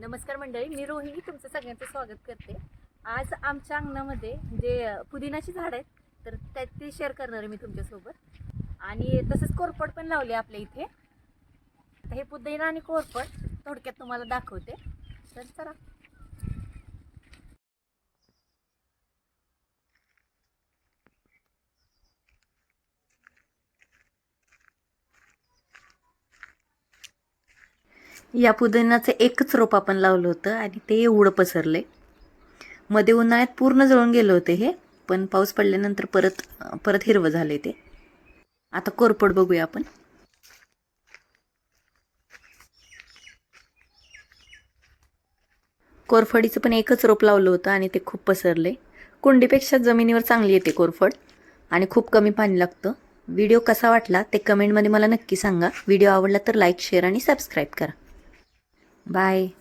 नमस्कार मंडळी मी रोहिणी तुमचं सगळ्यांचं स्वागत करते. आज आमच्या अंगणामध्ये जे पुदिनाची झाड आहेत तर त्या ते शेअर करणार आहे मी तुमच्यासोबत. आणि तसंच कोरपड पण लावले आपल्या इथे. हे पुदिना आणि कोरपड थोडक्यात तुम्हाला दाखवते. तर चला. या पुदिनाचं एकच रोप आपण लावलं होतं आणि ते एवढं पसरलंय. मध्ये उन्हाळ्यात पूर्ण जळून गेलं होते हे पण पाऊस पडल्यानंतर परत परत हिरवं झाले ते. आता कोरपड बघूया आपण. कोरफडीचं पण एकच रोप लावलं होतं आणि ते खूप पसरले कुंडीपेक्षा जमिनीवर चांगली येते कोरफड आणि खूप कमी पाणी लागतं. व्हिडिओ कसा वाटला ते कमेंटमध्ये मला नक्की सांगा. व्हिडिओ आवडला तर लाईक शेअर आणि सबस्क्राईब करा. Bye.